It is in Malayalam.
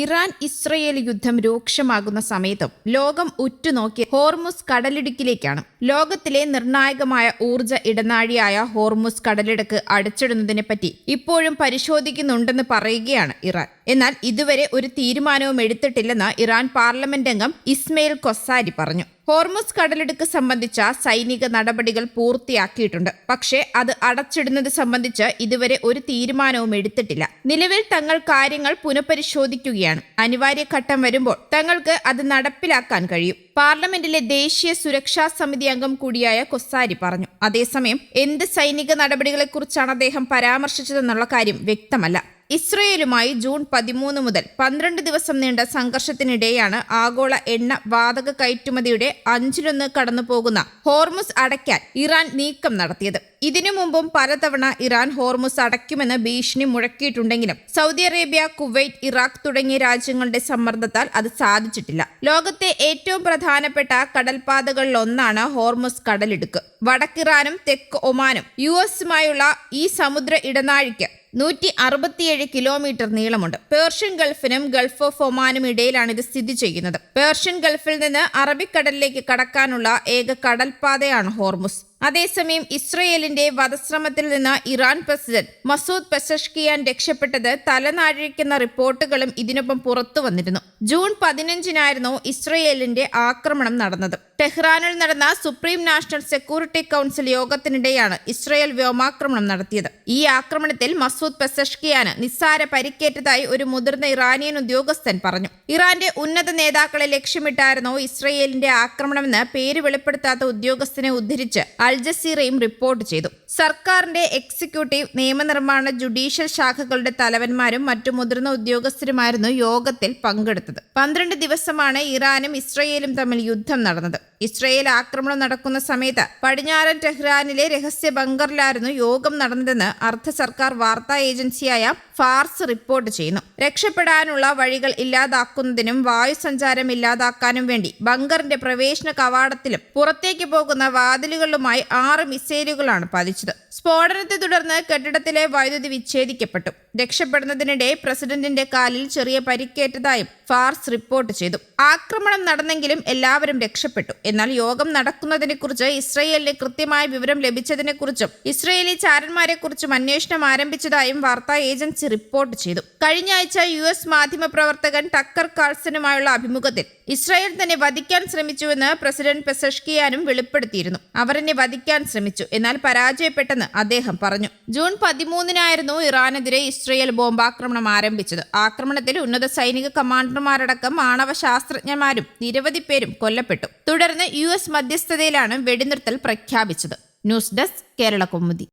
ഇറാൻ ഇസ്രയേൽ യുദ്ധം രൂക്ഷമാകുന്ന സമയത്തും ലോകം ഉറ്റുനോക്കി ഹോർമുസ് കടലിടുക്കിലേക്കാണ്. ലോകത്തിലെ നിർണായകമായ ഊർജ ഇടനാഴിയായ ഹോർമുസ് കടലിടുക്ക് അടച്ചിടുന്നതിനെപ്പറ്റി ഇപ്പോഴും പരിശോധിക്കുന്നുണ്ടെന്ന് പറയുകയാണ് ഇറാൻ. എന്നാൽ ഇതുവരെ ഒരു തീരുമാനവും എടുത്തിട്ടില്ലെന്ന് ഇറാൻ പാർലമെന്റ് അംഗം ഇസ്മയിൽ കൊസാരി പറഞ്ഞു. ഹോർമുസ് കടലിടുക്ക് സംബന്ധിച്ച സൈനിക നടപടികൾ പൂർത്തിയാക്കിയിട്ടുണ്ട്. പക്ഷേ അത് അടച്ചിടുന്നത് സംബന്ധിച്ച് ഇതുവരെ ഒരു തീരുമാനവും എടുത്തിട്ടില്ല. നിലവിൽ തങ്ങൾ കാര്യങ്ങൾ പുനഃപരിശോധിക്കുകയാണ്. അനിവാര്യ ഘട്ടം വരുമ്പോൾ തങ്ങൾക്ക് അത് നടപ്പിലാക്കാൻ കഴിയും. പാർലമെന്റിലെ ദേശീയ സുരക്ഷാ സമിതി അംഗം കൂടിയായ കൊസാരി പറഞ്ഞു. അതേസമയം എന്ത് സൈനിക നടപടികളെക്കുറിച്ചാണ് അദ്ദേഹം പരാമർശിച്ചതെന്നുള്ള കാര്യം വ്യക്തമല്ല. ഇസ്രയേലുമായി ജൂൺ പതിമൂന്ന് മുതൽ പന്ത്രണ്ട് ദിവസം നീണ്ട സംഘർഷത്തിനിടെയാണ് ആഗോള എണ്ണ വാതക കയറ്റുമതിയുടെ അഞ്ചിലൊന്ന് കടന്നുപോകുന്ന ഹോർമുസ് അടയ്ക്കാൻ ഇറാൻ നീക്കം നടത്തിയത്. ഇതിനു മുമ്പും പലതവണ ഇറാൻ ഹോർമുസ് അടയ്ക്കുമെന്ന് ഭീഷണി മുഴക്കിയിട്ടുണ്ടെങ്കിലും സൗദി അറേബ്യ കുവൈറ്റ് ഇറാഖ് തുടങ്ങിയ രാജ്യങ്ങളുടെ സമ്മർദ്ദത്താൽ അത് സാധിച്ചിട്ടില്ല. ലോകത്തെ ഏറ്റവും പ്രധാനപ്പെട്ട കടൽപാതകളിലൊന്നാണ് ഹോർമുസ് കടലിടുക്ക്. വടക്കിറാനും തെക്ക് ഒമാനും യു എസുമായുള്ള ഈ സമുദ്ര ഇടനാഴിക്ക് നൂറ്റി അറുപത്തിയേഴ് കിലോമീറ്റർ നീളമുണ്ട്. പേർഷ്യൻ ഗൾഫിനും ഗൾഫ് ഓഫ് ഒമാനും ഇടയിലാണ് ഇത് സ്ഥിതി ചെയ്യുന്നത്. പേർഷ്യൻ ഗൾഫിൽ നിന്ന് അറബിക്കടലിലേക്ക് കടക്കാനുള്ള ഏക കടൽപാതയാണ് ഹോർമുസ്. അതേസമയം ഇസ്രയേലിന്റെ വധശ്രമത്തിൽ നിന്ന് ഇറാൻ പ്രസിഡന്റ് മസൂദ് പെസഷ്കിയാൻ രക്ഷപ്പെട്ടത് തലനാഴിക്കുന്ന റിപ്പോർട്ടുകളും ഇതിനൊപ്പം പുറത്തു വന്നിരുന്നു ജൂൺ പതിനഞ്ചിനായിരുന്നു ഇസ്രയേലിന്റെ ആക്രമണം നടന്നത്. ടെഹ്റാനിൽ നടന്ന സുപ്രീം നാഷണൽ സെക്യൂരിറ്റി കൗൺസിൽ യോഗത്തിനിടെയാണ് ഇസ്രയേൽ വ്യോമാക്രമണം നടത്തിയത്. ഈ ആക്രമണത്തിൽ മസൂദ് പെസഷ്കിയാണ് നിസ്സാര പരിക്കേറ്റതായി ഒരു മുതിർന്ന ഇറാനിയൻ ഉദ്യോഗസ്ഥൻ പറഞ്ഞു. ഇറാന്റെ ഉന്നത നേതാക്കളെ ലക്ഷ്യമിട്ടായിരുന്നു ഇസ്രയേലിന്റെ ആക്രമണമെന്ന് പേര് വെളിപ്പെടുത്താത്ത ഉദ്യോഗസ്ഥനെ ഉദ്ധരിച്ച് അൽ ജസീറയും റിപ്പോർട്ട് ചെയ്തു. സർക്കാരിന്റെ എക്സിക്യൂട്ടീവ് നിയമനിർമ്മാണ ജുഡീഷ്യൽ ശാഖകളുടെ തലവന്മാരും മറ്റു മുതിർന്ന ഉദ്യോഗസ്ഥരുമായിരുന്നു യോഗത്തിൽ പങ്കെടുത്തത്. പന്ത്രണ്ട് ദിവസമാണ് ഇറാനും ഇസ്രയേലും തമ്മിൽ യുദ്ധം നടന്നത്. ഇസ്രയേൽ ആക്രമണം നടക്കുന്ന സമയത്ത് പടിഞ്ഞാറൻ ടെഹ്റാനിലെ രഹസ്യ ബങ്കറിലായിരുന്നു യോഗം നടന്നതെന്ന് അർദ്ധ സർക്കാർ വാർത്താ ഏജൻസിയായ ഫാർസ് റിപ്പോർട്ട് ചെയ്യുന്നു. രക്ഷപ്പെടാനുള്ള വഴികൾ ഇല്ലാതാക്കുന്നതിനും വായുസഞ്ചാരം ഇല്ലാതാക്കാനും വേണ്ടി ബങ്കറിന്റെ പ്രവേശന കവാടത്തിലും പുറത്തേക്ക് പോകുന്ന വാതിലുകളിലുമായി ആറ് മിസൈലുകളാണ് പതിച്ചത്. സ്ഫോടനത്തെ തുടർന്ന് കെട്ടിടത്തിലെ വൈദ്യുതി വിച്ഛേദിക്കപ്പെട്ടു. രക്ഷപ്പെടുന്നതിനിടെ പ്രസിഡന്റിന്റെ കാലിൽ ചെറിയ പരിക്കേറ്റതായും ഫാർസ് റിപ്പോർട്ട് ചെയ്തു. ആക്രമണം നടന്നെങ്കിലും എല്ലാവരും രക്ഷപ്പെട്ടു. എന്നാൽ യോഗം നടക്കുന്നതിനെക്കുറിച്ച് ഇസ്രയേലിന് കൃത്യമായ വിവരം ലഭിച്ചതിനെക്കുറിച്ചും ഇസ്രയേലി ചാരന്മാരെക്കുറിച്ചും അന്വേഷണം ആരംഭിച്ചതായും വാർത്താ ഏജൻസി റിപ്പോർട്ട് ചെയ്തു. കഴിഞ്ഞ ആഴ്ച യു എസ് മാധ്യമപ്രവർത്തകൻ ടക്കർ കാൾസനുമായുള്ള അഭിമുഖത്തിൽ ഇസ്രായേൽ തന്നെ വധിക്കാൻ ശ്രമിച്ചുവെന്ന് പ്രസിഡന്റ് പെസഷ്കിയാനും വെളിപ്പെടുത്തിയിരുന്നു. അവർ എന്നെ വധിക്കാൻ ശ്രമിച്ചു എന്നാൽ പരാജയപ്പെട്ടെന്ന് അദ്ദേഹം പറഞ്ഞു. ജൂൺ പതിമൂന്നിനായിരുന്നു ഇറാനെതിരെ ഇസ്രയേൽ ബോംബാക്രമണം ആരംഭിച്ചത്. ആക്രമണത്തിൽ ഉന്നത സൈനിക കമാൻഡർമാരടക്കം ആണവ ശാസ്ത്രജ്ഞന്മാരും നിരവധി പേരും കൊല്ലപ്പെട്ടു. തുടർന്ന് യു എസ് മധ്യസ്ഥതയിലാണ് വെടിനിർത്തൽ പ്രഖ്യാപിച്ചത്. News desk Kerala Kaumudi